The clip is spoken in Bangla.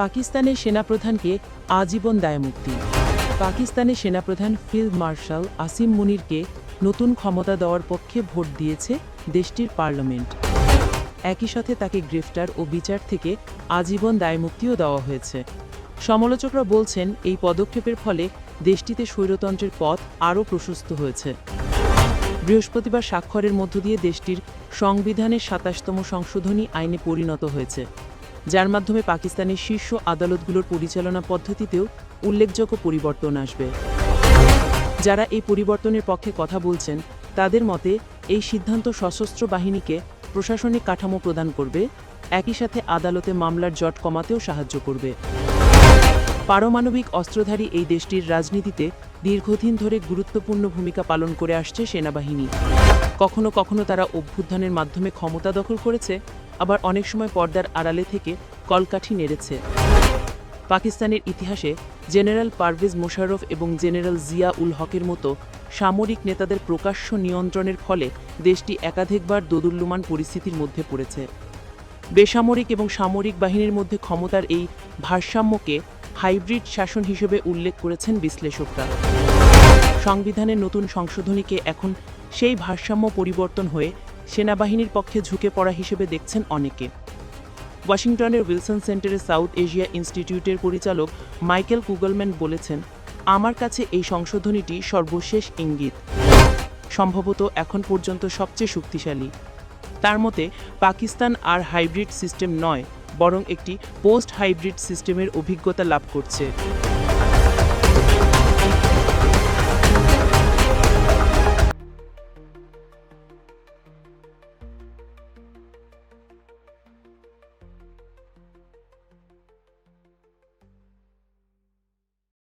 পাকিস্তানের সেনাপ্রধানকে আজীবন দায়মুক্তি। পাকিস্তানের সেনাপ্রধান ফিল্ড মার্শাল আসিম মুনিরকে নতুন ক্ষমতা দেওয়ার পক্ষে ভোট দিয়েছে দেশটির পার্লামেন্ট। একই সাথে তাকে গ্রেফতার ও বিচার থেকে আজীবন দায়মুক্তিও দেওয়া হয়েছে। সমালোচকরা বলছেন, এই পদক্ষেপের ফলে দেশটিতে স্বৈরতন্ত্রের পথ আরও প্রশস্ত হয়েছে। বৃহস্পতিবার স্বাক্ষরের মধ্য দিয়ে দেশটির সংবিধানের সাতাশতম সংশোধনী আইনে পরিণত হয়েছে। যার মাধ্যমে পাকিস্তানের শীর্ষ আদালতগুলোর পরিচালনা পদ্ধতিতেও উল্লেখযোগ্য পরিবর্তন আসবে। যারা এই পরিবর্তনের পক্ষে কথা বলছেন, তাদের মতে এই সিদ্ধান্ত সশস্ত্র বাহিনীকে প্রশাসনিক কাঠামো প্রদান করবে, একই সাথে আদালতে মামলার জট কমাতেও সাহায্য করবে। পারমাণবিক অস্ত্রধারী এই দেশটির রাজনীতিতে দীর্ঘদিন ধরে গুরুত্বপূর্ণ ভূমিকা পালন করে আসছে সেনাবাহিনী। কখনো কখনো তারা অভ্যুত্থানের মাধ্যমে ক্ষমতা দখল করেছে আবার অনেক সময় পর্দার আড়ালে থেকে কলকাঠি নেড়েছে। পাকিস্তানের ইতিহাসে জেনারেল পারভেজ মোশাররফ এবং জেনারেল জিয়া উল হকের মতো সামরিক নেতাদের প্রকাশ্য নিয়ন্ত্রণের ফলে দেশটি একাধিকবার দোদুল্যমান পরিস্থিতির মধ্যে পড়েছে। বেসামরিক এবং সামরিক বাহিনীর মধ্যে ক্ষমতার এই ভারসাম্যকে হাইব্রিড শাসন হিসেবে উল্লেখ করেছেন বিশ্লেষকরা। সংবিধানের নতুন সংশোধনীকে এখন সেই ভারসাম্য পরিবর্তন হয়ে সেনাবাহিনীর পক্ষে ঝুঁকে পড়া হিসেবে দেখছেন অনেকে। ওয়াশিংটনের উইলসন সেন্টারের সাউথ এশিয়া ইনস্টিটিউটের পরিচালক মাইকেল কুগলম্যান বলেছেন, আমার কাছে এই সংশোধনীটি সর্বশেষ ইঙ্গিত। সম্ভবত এখন পর্যন্ত সবচেয়ে শক্তিশালী। তার মতে, পাকিস্তান আর হাইব্রিড সিস্টেম নয়, বরং একটি পোস্ট হাইব্রিড সিস্টেমের অভিজ্ঞতা লাভ করছে।